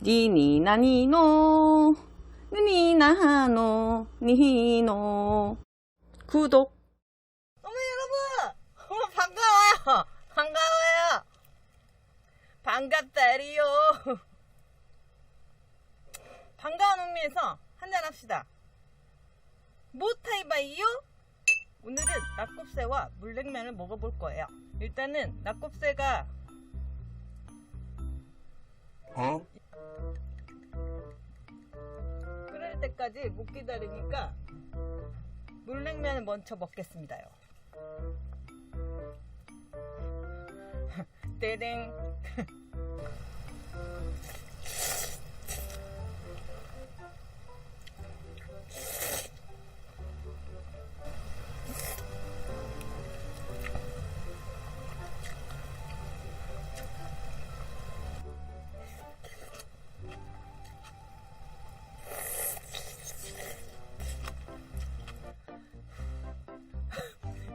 니니나니노 니나노 니노. 구독. 어머 여러분! 어머 반가워요! 반가워요! 반갑다리요. 반가운 의미에서 한잔 합시다. 모타이바이요? 오늘은 낙곱새와 물냉면을 먹어볼 거예요. 일단은 낙곱새가 어? 끓을 때까지 못 기다리니까 물냉면을 먼저 먹겠습니다요. 떼댕.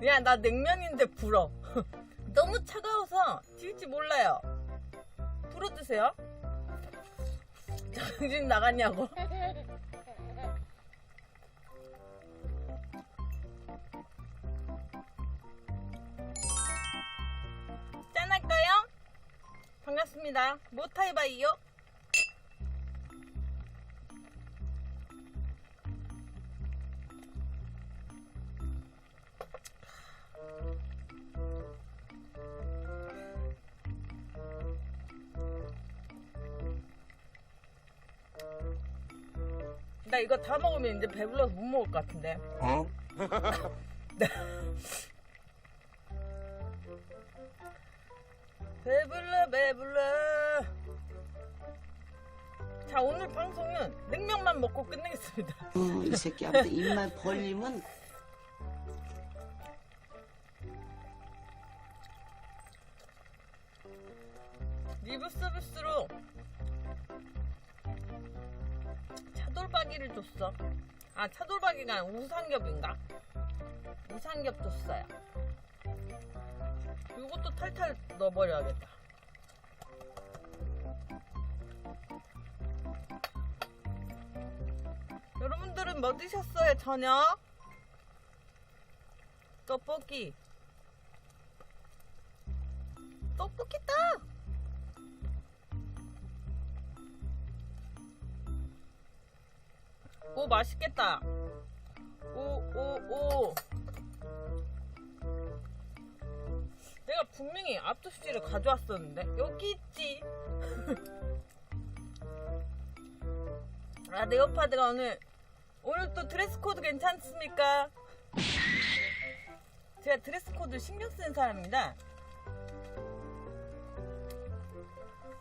야, 나 냉면인데 불어. 너무 차가워서 튀울지 몰라요. 불어 드세요. 정신 나갔냐고. 짠할까요? 반갑습니다. 모타이바이요. 나 이거 다 먹으면 이제 배불러서 못 먹을 것 같은데. 어? 배불러 배불러. 자 오늘 방송은 냉면만 먹고 끝내겠습니다. 어, 이 새끼 아무튼 입만 벌리면 차돌박이를 줬어. 아 차돌박이가 아니라 우삼겹인가? 우삼겹 줬어요. 이것도 탈탈 넣어버려야겠다. 여러분들은 뭐 드셨어요 저녁? 떡볶이. 떡볶이 오 맛있겠다. 오오 오. 내가 분명히 앞접시를 가져왔었는데 여기 있지. 아 네오파드가 오늘 오늘 또 드레스 코드 괜찮습니까? 제가 드레스 코드 신경 쓰는 사람입니다.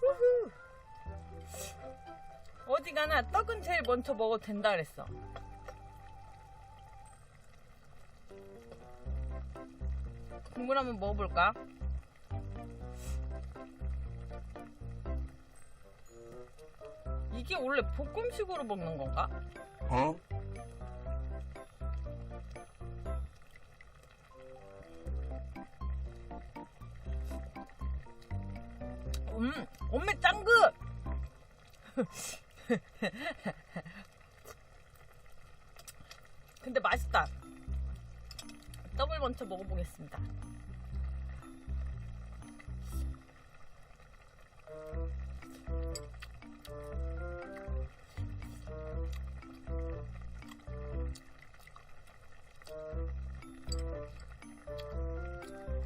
후후. 어디 가나 떡은 제일 먼저 먹어도 된다 그랬어. 국물 한번 먹어볼까? 이게 원래 볶음식으로 먹는 건가? 어? 음, 엄매 짱그! 근데 맛있다. 떡을 먼저 먹어보겠습니다.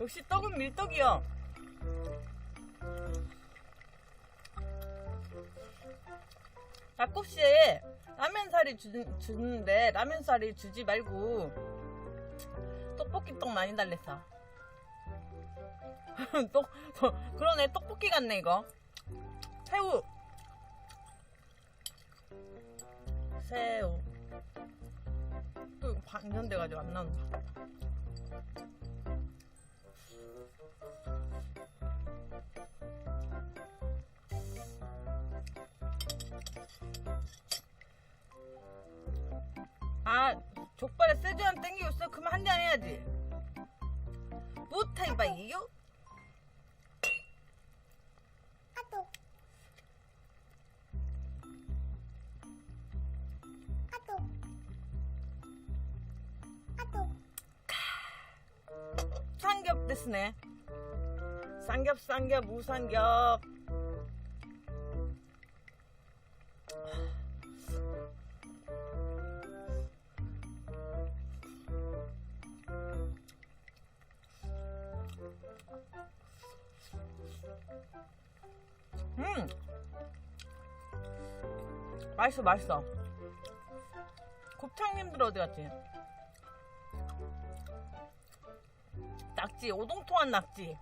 역시 떡은 밀떡이요. 낙곱씨에 라면사리 주, 주는데 라면사리 주지 말고 떡볶이 떡 많이 달랬어. 떡, 어, 그러네 떡볶이 같네 이거. 새우. 새우. 또 이거 방전돼가지고 안 나온다. 아 족발에 세주안 땡기고 있어? 그럼 한 잔 해야지. 못해 이봐 이겨? 아또. 아또. 아또. 삼겹 됐으네. 삼겹 삼겹 무삼겹. 음! 맛있어, 맛있어. 곱창님들 어디 갔지? 낙지, 오동통한 낙지.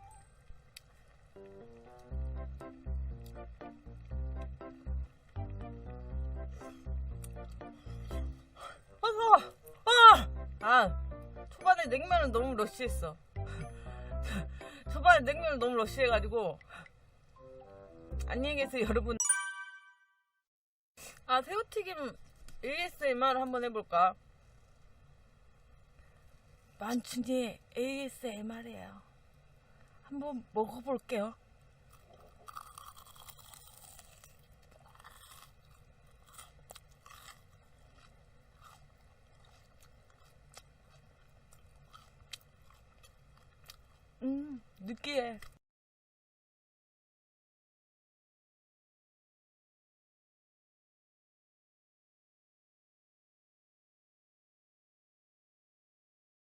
아, 아, 아, 초반에 냉면은 너무 러시했어. 초반에 냉면을 너무 러시해가지고. 안녕히 계세요, 여러분. 아, 새우튀김 ASMR 한번 해볼까? 만춘이 ASMR이에요. 한번 먹어볼게요. 음, 느끼해.